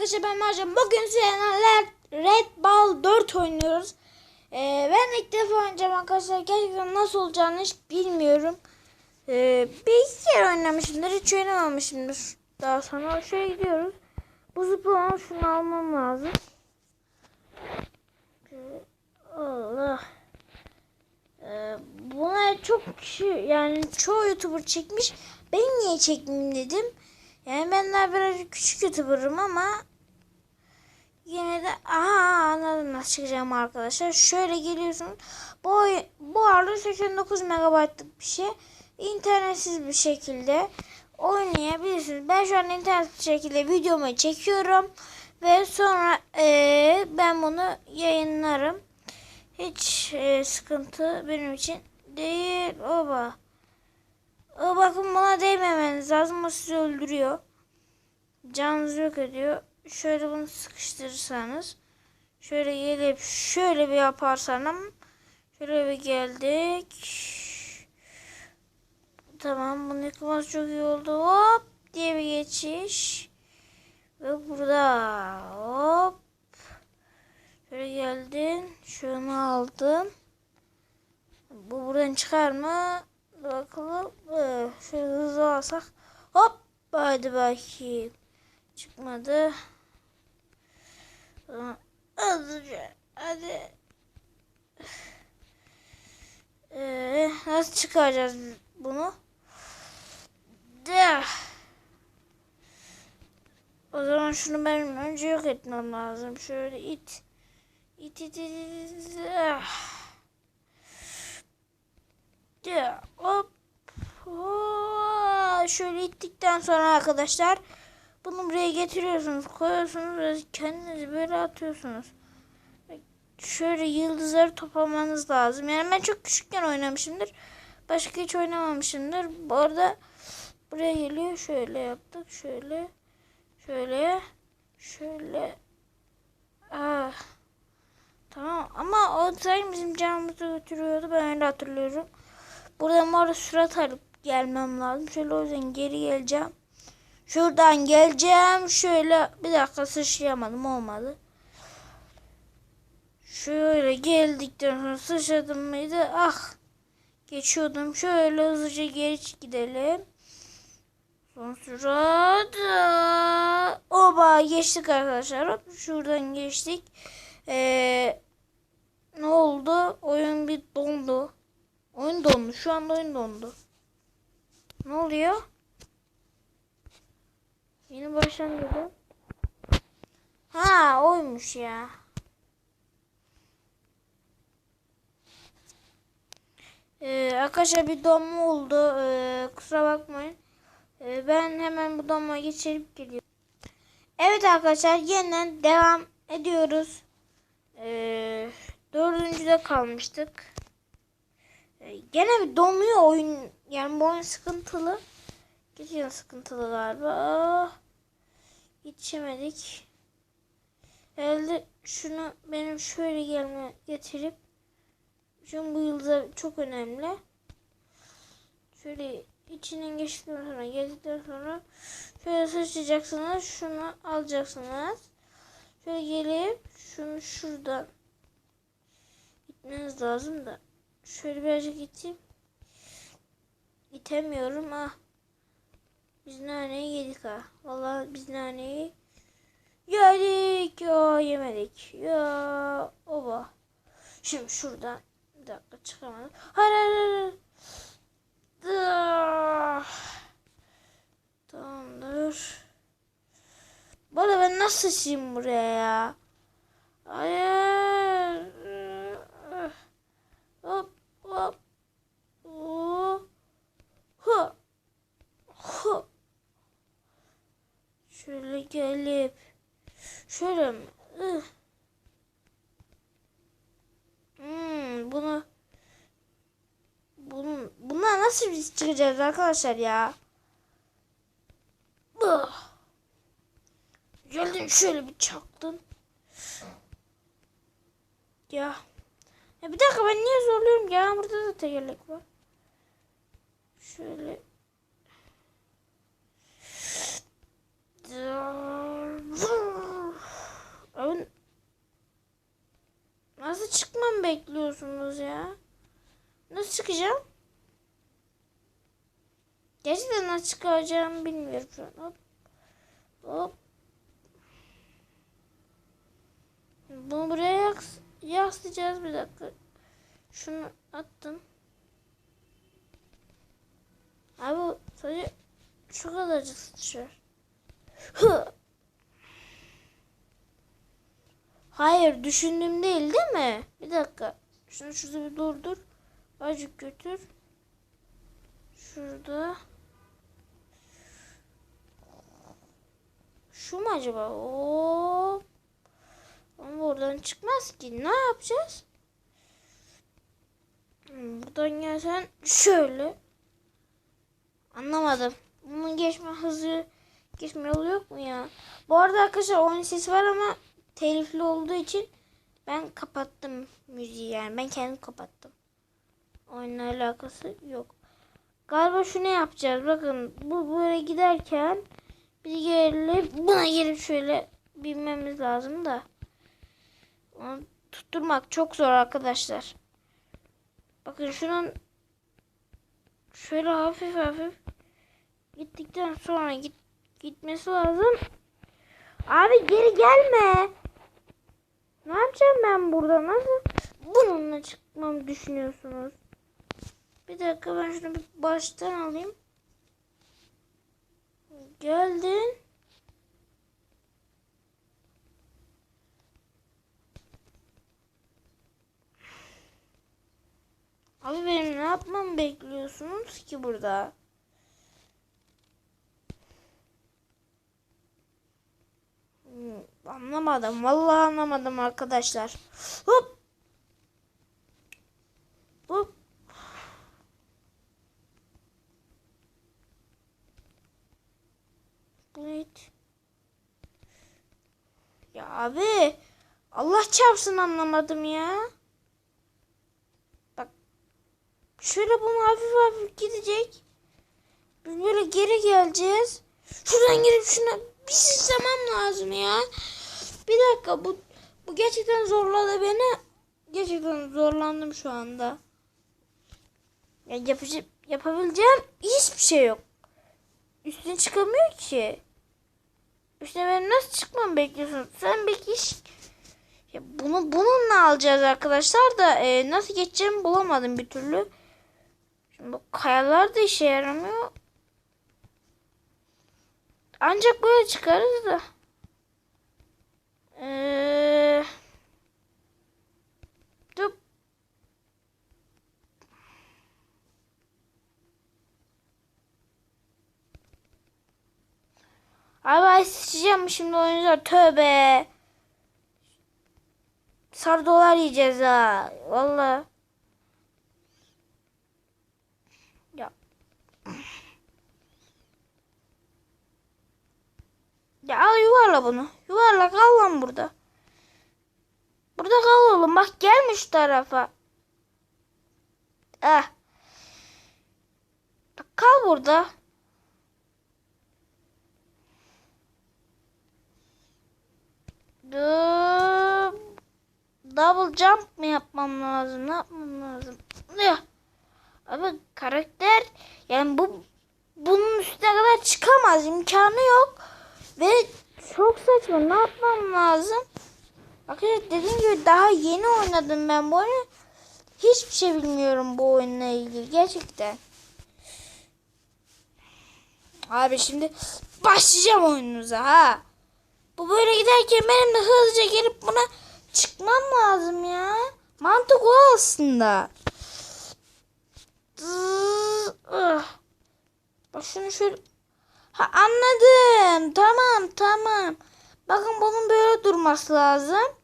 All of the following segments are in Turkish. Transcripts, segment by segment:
arkadaşlar ben Marcan. Bugün sizlerle Red Ball 4 oynuyoruz. Ee, ben ilk defa oynayacağım arkadaşlar. Gerçekten nasıl olacağını hiç bilmiyorum. Ee, bir iki kere oynamışımdır. Hiç oynamamışımdır. Daha sonra şöyle gidiyoruz. Bu zıplama şunu almam lazım. Allah. Ee, buna çok kişi yani çoğu YouTuber çekmiş. Ben niye çekmeyeyim dedim. Yani ben daha birazcık küçük YouTuber'ım ama yine de aha anladım nasıl çıkacağım arkadaşlar. Şöyle geliyorsunuz. Bu, bu arada 89 megabaytlık bir şey. İnternetsiz bir şekilde oynayabilirsiniz. Ben şu an internetsiz bir şekilde videomu çekiyorum. Ve sonra eee, ben bunu yayınlarım. Hiç eee, sıkıntı benim için değil. Oba. O bakın buna değmemeniz lazım. O sizi öldürüyor. Canınızı yok ediyor. Şöyle bunu sıkıştırırsanız. Şöyle gelip şöyle bir yaparsanız. Şöyle bir geldik. Tamam bunu yıkması çok iyi oldu. Hop diye bir geçiş. Ve burada hop. Şöyle geldin. Şunu aldın. Bu buradan çıkar mı? Bakalım. Ee, Şöyle hızlı alsak. Hop. Hadi bakayım. Çıkmadı. Hızlıca. Hadi. Ee, nasıl çıkaracağız bunu? De. O zaman şunu benim önce yok etmem lazım. Şöyle it. İt it it it. Ya hop. Hop. Şöyle ittikten sonra arkadaşlar bunu buraya getiriyorsunuz, koyuyorsunuz ve kendinizi böyle atıyorsunuz. Şöyle yıldızları toplamanız lazım. Yani ben çok küçükken oynamışımdır. Başka hiç oynamamışımdır. Bu arada buraya geliyor. Şöyle yaptık. Şöyle. Şöyle. Şöyle. Ah. Tamam ama o sanki bizim canımızı götürüyordu. Ben öyle hatırlıyorum. Buradan orada surat alıp gelmem lazım. Şöyle o yüzden geri geleceğim. Şuradan geleceğim. Şöyle bir dakika sıçrayamadım olmadı. Şöyle geldikten sonra sıçradım mıydı? Ah. Geçiyordum. Şöyle hızlıca geri gidelim. Son sürat. Oba geçtik arkadaşlar. Şuradan geçtik. Ee, ne oldu? Oyun bir dondu. Oyun dondu. Şu anda oyun dondu. Ne oluyor? Yeni başlangıcı. Ha oymuş ya. Ee, arkadaşlar bir donma oldu. Ee, kusura bakmayın. Ee, ben hemen bu donma geçirip geliyorum. Evet arkadaşlar yeniden devam ediyoruz. Ee, dördüncüde kalmıştık. Ee, gene bir donuyor oyun. Yani bu oyun sıkıntılı. Geçen sıkıntılı galiba. Ah, Yetişemedik. Elde şunu benim şöyle gelme getirip çünkü bu yılda çok önemli. Şöyle içinden geçtikten sonra geldikten sonra şöyle sıçrayacaksınız. Şunu alacaksınız. Şöyle gelip şunu şuradan gitmeniz lazım da şöyle birazcık iteyim. İtemiyorum ah. Biz naneyi yedik ha. Vallahi biz naneyi yedik ya yemedik. Ya oba. Şimdi şuradan bir dakika çıkamadım. Hayır hayır hayır. Ah. Tamamdır. Arada ben nasıl sıçayım buraya ya? Hayır. Hop hop. Hop. Hop. nasıl biz çıkacağız arkadaşlar ya? Oh. Şöyle bir çaktın. Ya. Ya bir dakika ben niye zorluyorum ya? Burada da tekerlek var. Şöyle. Abi nasıl çıkmam bekliyorsunuz ya? Nasıl çıkacağım? Çıkaracağımı bilmiyorum şu an. Hop. Hop. Bunu buraya yaks yakslayacağız bir dakika. Şunu attım. Abi sadece şu kadarcık sıçrar. Hayır düşündüğüm değil değil mi? Bir dakika. Şunu şurada bir durdur. Azıcık götür. Şurada. Şu mu acaba? Hop. Ama oradan çıkmaz ki. Ne yapacağız? Hmm, Buradan gelsen şöyle. Anlamadım. Bunun geçme hızı geçme yolu yok mu ya? Bu arada arkadaşlar oyun sesi var ama telifli olduğu için ben kapattım müziği yani. Ben kendim kapattım. Oyunla alakası yok. Galiba şunu yapacağız. Bakın bu böyle giderken gelip buna gelip şöyle binmemiz lazım da. Onu tutturmak çok zor arkadaşlar. Bakın şunun şöyle hafif hafif gittikten sonra git gitmesi lazım. Abi geri gelme. Ne yapacağım ben burada? Nasıl bununla çıkmamı düşünüyorsunuz? Bir dakika ben şunu bir baştan alayım. Geldin. Abi benim ne yapmamı bekliyorsunuz ki burada? Hmm, Anlamadım. Vallahi anlamadım arkadaşlar. Hop. Hop. Neydi? Ya abi. Allah çarpsın anlamadım ya. Bak. Şöyle bunu hafif hafif gidecek. Böyle geri geleceğiz. Şuradan girip şuna bir sistemem lazım ya. Bir dakika bu bu gerçekten zorladı beni. Gerçekten zorlandım şu anda. Ya yapacak yapabileceğim hiçbir şey yok. Üstüne çıkamıyor ki. Üstüne benim nasıl çıkmam bekliyorsun? Sen belki iş... Ya bunu bununla alacağız arkadaşlar da e, nasıl geçeceğimi bulamadım bir türlü. Şimdi bu kayalar da işe yaramıyor. Ancak böyle çıkarız da. Eee... Abi ay sıçacağım şimdi oyuncular tövbe. Sar dolar yiyeceğiz ha. Valla. Ya. Ya al yuvarla bunu. Yuvarla kal lan burada. Burada kal oğlum. Bak gelme şu tarafa. Ah. Kal burada. Double jump mı yapmam lazım? Ne yapmam lazım? Abi karakter yani bu bunun üstüne kadar çıkamaz. imkanı yok. Ve çok saçma. Ne yapmam lazım? Arkadaşlar dediğim gibi daha yeni oynadım ben bu oyunu. Hiçbir şey bilmiyorum bu oyunla ilgili. Gerçekten. Abi şimdi başlayacağım oyununuza ha. Bu böyle giderken benim de hızlıca gelip buna çıkmam lazım ya. Mantık o aslında. Bak şunu şöyle. Ha anladım. Tamam tamam. Bakın bunun böyle durması lazım.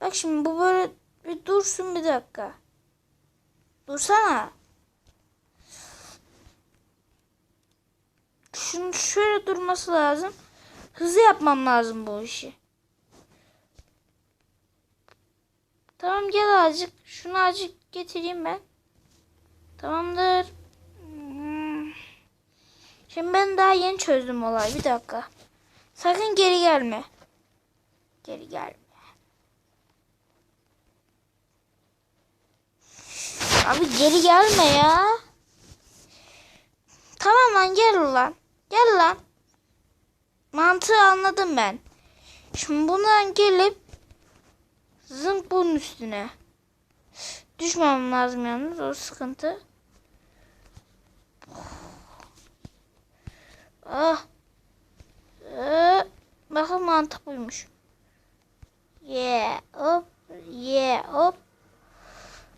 Bak şimdi bu böyle bir dursun bir dakika. Dursana. Şunun şöyle durması lazım. Hızlı yapmam lazım bu işi. Tamam gel azıcık. Şunu azıcık getireyim ben. Tamamdır. Hmm. Şimdi ben daha yeni çözdüm olayı. Bir dakika. Sakın geri gelme. Geri gelme. Abi geri gelme ya. tamam lan gel lan. Gel lan. Mantığı anladım ben. Şimdi bundan gelip zınk bunun üstüne. Düşmemem lazım yalnız o sıkıntı. Ah. Ee, bakın mantık buymuş. Yeah, hop, yeah, hop.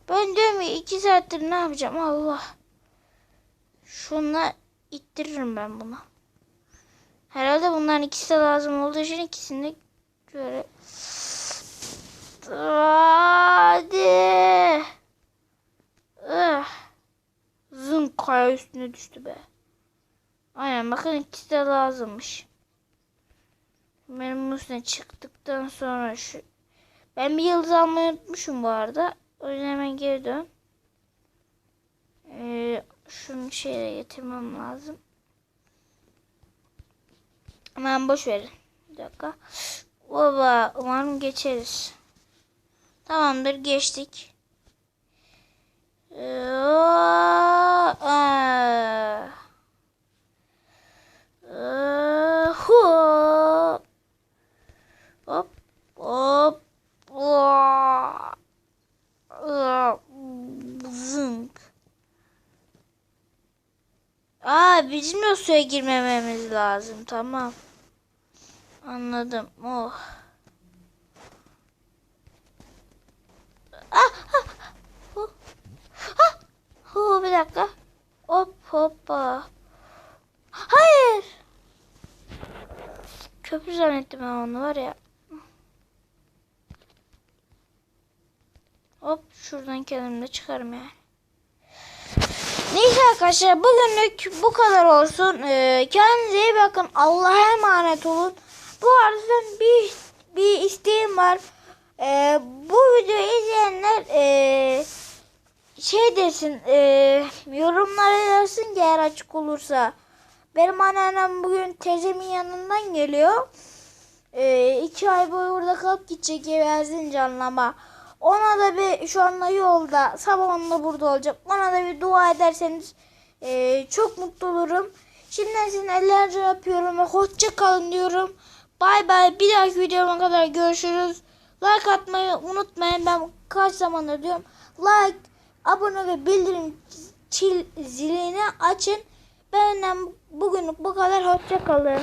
Ben diyorum ya iki saattir ne yapacağım Allah. Şunla ittiririm ben bunu. Herhalde bunların ikisi de lazım olduğu için ikisini de böyle. Hadi. Ah. Zın kaya üstüne düştü be. Aynen bakın ikisi de lazımmış. Benim üstüne çıktıktan sonra şu... Ben bir yıldız almayı unutmuşum bu arada. O yüzden hemen geri dön. Ee, şunu şeye getirmem lazım. Hemen boş verin. Bir dakika. Baba umarım geçeriz. Tamamdır geçtik. Ee. Ee, hop. Hop. Hop. Zınk. Aa bizim de suya girmememiz lazım. Tamam. Anladım. Oh. Ah, ah, oh. Ah, oh, bir dakika. Hop hoppa. Hayır. Köprü zannettim ben onu var ya. Hop şuradan kendimi de çıkarım yani. Neyse arkadaşlar bugünlük bu kadar olsun. Ee, kendinize iyi bakın. Allah'a emanet olun. Bu arada bir bir isteğim var. Ee, bu videoyu izleyenler ee, şey desin ee, yorumlara yazsın ki eğer açık olursa. Benim anneannem bugün teyzemin yanından geliyor. Ee, iki ay boyu burada kalıp gidecek ev Erzincan'lama. Ona da bir şu anda yolda sabah onda burada olacak. Ona da bir dua ederseniz ee, çok mutlu olurum. Şimdiden sizin ellerince yapıyorum ve hoşça kalın diyorum. Bay bay. Bir dahaki videoma kadar görüşürüz. Like atmayı unutmayın. Ben kaç zamandır diyorum. Like, abone ve bildirim zilini açın. Benden bugünlük bu kadar. Hoşça kalın.